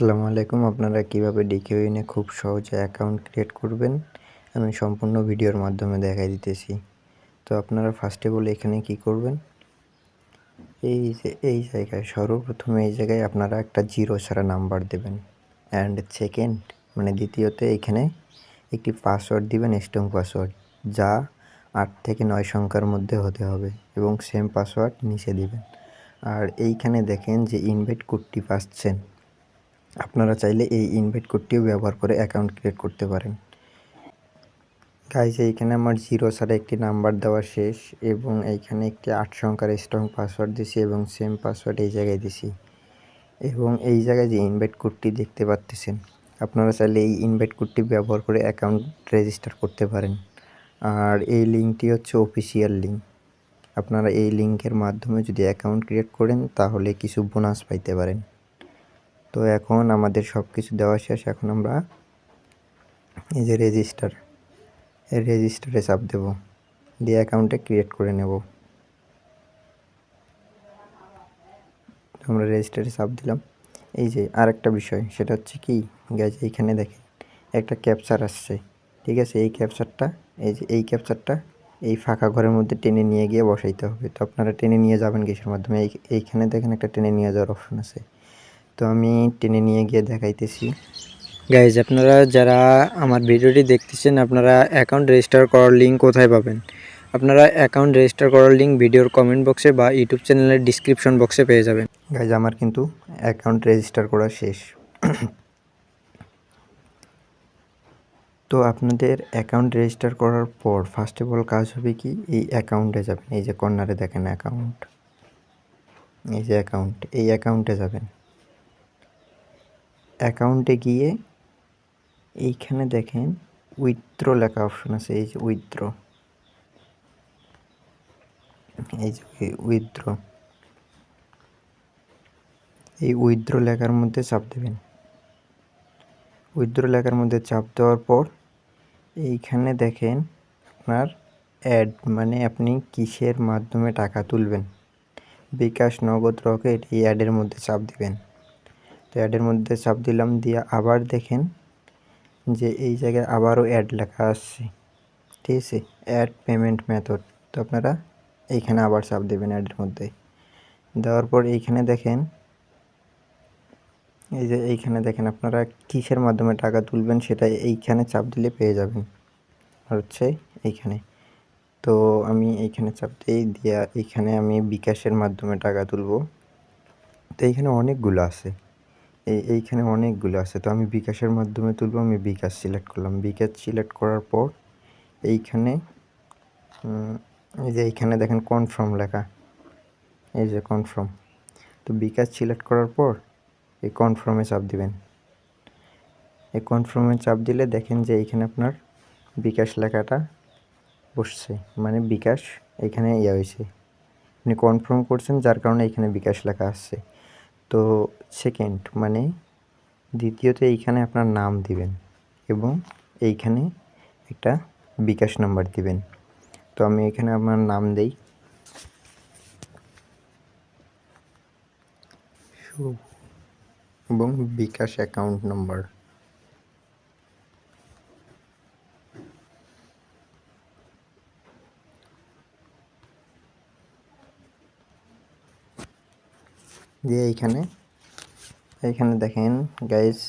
আসসালামু আলাইকুম। আপনারা কীভাবে ডিকিউইনে খুব সহজে অ্যাকাউন্ট ক্রিয়েট করবেন? আমি সম্পূর্ণ ভিডিওর মাধ্যমে দেখাই দিতেছি। তো আপনারা ফার্স্টে বলে এখানে কি করবেন? এই যে, এই জায়গায়, সর্বপ্রথমে এই জায়গায় আপনারা একটা জিরো ছাড়া নাম্বার দেবেন। অ্যান্ড সেকেন্ড মানে দ্বিতীয়তে এখানে একটি পাসওয়ার্ড দিবেন স্ট্রং পাসওয়ার্ড যা আট থেকে নয় সংখ্যার মধ্যে হতে হবে এবং সেম পাসওয়ার্ড নিচে দিবেন। আর এইখানে দেখেন যে ইনভাইট কোডটি পাচ্ছেন। আপনারা চাইলে এই ইনভাইট কোডটিও ব্যবহার করে অ্যাকাউন্ট ক্রিয়েট করতে পারেন। গাইজ এইখানে আমার জিরো ছাড়া একটি নাম্বার দেওয়া শেষ এবং এইখানে একটি আট সংখ্যার স্ট্রং পাসওয়ার্ড দিছি এবং সেম পাসওয়ার্ড এই জায়গায় দিছি। এবং এই জায়গায় যে ইনভাইট কোডটি দেখতে পাচ্তেছেন, আপনারা চাইলে এই ইনভাইট কোডটি ব্যবহার করে অ্যাকাউন্ট রেজিস্টার করতে পারেন। আর এই লিঙ্কটি হচ্ছে অফিসিয়াল লিঙ্ক আপনারা এই লিঙ্কের মাধ্যমে যদি অ্যাকাউন্ট ক্রিয়েট করেন, তাহলে কিছু বোনাস পাইতে পারেন। তো এখন আমাদের সব কিছু দেওয়া শেষ, এখন আমরা এই যে রেজিস্টার এই রেজিস্টারে চাপ দেব। দিয়ে অ্যাকাউন্টে ক্রিয়েট করে নেব। আমরা রেজিস্টারে চাপ দিলাম। এই যে আরেকটা বিষয়, সেটা হচ্ছে কি গ্যাস এইখানে দেখেন, একটা ক্যাপচার আসছে, ঠিক আছে? এই ক্যাপচারটা এই যে এই ক্যাপচারটা এই ফাঁকা ঘরের মধ্যে টেনে নিয়ে গিয়ে বসাইতে হবে। তো আপনারা টেনে নিয়ে যাবেন কিসের মাধ্যমে? এই, এইখানে দেখেন একটা টেনে নিয়ে যাওয়ার অপশন আছে। তো আমি টেনে নিয়ে গিয়ে দেখাইতেছি। গাইজ আপনারা যারা আমার ভিডিওটি দেখতেছেন, আপনারা অ্যাকাউন্ট রেজিস্টার করার লিঙ্ক কোথায় পাবেন? আপনারা অ্যাকাউন্ট রেজিস্টার করার লিঙ্ক ভিডিওর কমেন্ট বক্সে বা ইউটিউব চ্যানেলের ডিসক্রিপশন বক্সে পেয়ে যাবেন। গাইজ আমার কিন্তু অ্যাকাউন্ট রেজিস্টার করা শেষ। তো আপনাদের অ্যাকাউন্ট রেজিস্টার করার পর ফার্স্ট অফ অল কাজ হবে কি? এই অ্যাকাউন্টে যাবেন। এই যে কর্নারে দেখেন অ্যাকাউন্ট এই যে অ্যাকাউন্ট এই অ্যাকাউন্টে যাবেন। অ্যাকাউন্টে গিয়ে এইখানে দেখেন উইথড্র লেখা অপশন আছে, এই যে উইথড্র এই যে উইথড্র এই উইথড্র লেখার মধ্যে চাপ দেবেন। উইথড্র লেখার মধ্যে চাপ দেওয়ার পর এইখানে দেখেন আপনার অ্যাড মানে আপনি কিসের মাধ্যমে টাকা তুলবেন? বিকাশ, নগদ, রকেট, এই অ্যাডের মধ্যে চাপ দিবেন। তো অ্যাডের মধ্যে চাপ দিলাম, দিয়ে আবার দেখেন যে এই জায়গায় আবারও অ্যাড লেখা আসছে ঠিক আছে? অ্যাড পেমেন্ট মেথড তো আপনারা এইখানে আবার চাপ দেবেন অ্যাডের মধ্যে। দেওয়ার পর এইখানে দেখেন, এই যে এইখানে দেখেন আপনারা কিসের মাধ্যমে টাকা তুলবেন সেটা এইখানে চাপ দিলে পেয়ে যাবেন। আর হচ্ছে এইখানে। তো আমি এইখানে চাপ দিই, দিয়া এইখানে আমি বিকাশের মাধ্যমে টাকা তুলব। তো এইখানে অনেকগুলো আছে। এইখানে অনেকগুলো আছে। তো আমি বিকাশের মাধ্যমে তুলব, আমি বিকাশ সিলেক্ট করলাম। বিকাশ সিলেক্ট করার পর এইখানে এই যে এইখানে দেখেন কনফার্ম লেখা। এই যে কনফার্ম তো বিকাশ সিলেক্ট করার পর এই কনফার্মে চাপ দিবেন। এই কনফার্মে চাপ দিলে দেখেন যে এইখানে আপনার বিকাশ লেখাটা বসছে। মানে বিকাশ এখানে ইয়ে হয়েছে। আপনি কনফার্ম করছেন, যার কারণে এখানে বিকাশ লেখা আসছে। তো সেকেন্ড মানে দ্বিতীয়ত এইখানে আপনার নাম দিবেন এবং এইখানে একটা বিকাশ নাম্বার দিবেন। তো আমি এখানে আমার নাম দেই। এবং বিকাশ অ্যাকাউন্ট নম্বর দিয়ে এইখানে। এইখানে দেখেন গাইস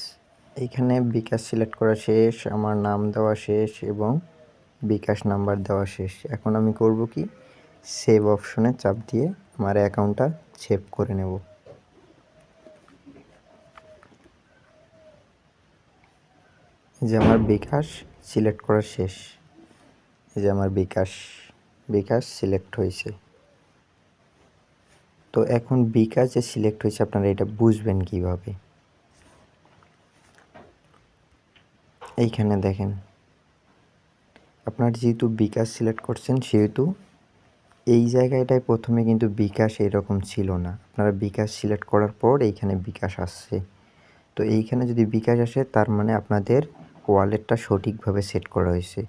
এইখানে বিকাশ সিলেক্ট করা শেষ, আমার নাম দেওয়া শেষ এবং বিকাশ নাম্বার দেওয়া শেষ। এখন আমি করব কি? সেভ অপশনে চাপ দিয়ে আমার অ্যাকাউন্টটা সেভ করে নেব। যে আমার বিকাশ সিলেক্ট করা শেষ। যে আমার বিকাশ বিকাশ সিলেক্ট হয়েছে তো এখন বিকাশ যে সিলেক্ট হয়েছে, আপনারা এটা বুঝবেন কীভাবে। এইখানে দেখেন, আপনার যেহেতু বিকাশ সিলেক্ট করছেন, সেহেতু এই জায়গাটায় প্রথমে কিন্তু বিকাশ এরকম ছিল না। আপনারা বিকাশ সিলেক্ট করার পর এইখানে বিকাশ আসছে। তো এইখানে যদি বিকাশ আসে, তার মানে আপনাদের ওয়ালেটটা সঠিকভাবে সেট করা হয়েছে।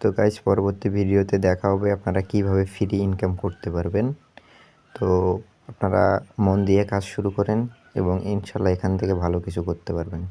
তো গাইজ পরবর্তী ভিডিওতে দেখা হবে আপনারা কীভাবে ফ্রি ইনকাম করতে পারবেন। তো আপনারা মন দিয়ে কাজ শুরু করেন এবং ইনশাল্লাহ এখান থেকে ভালো কিছু করতে পারবেন।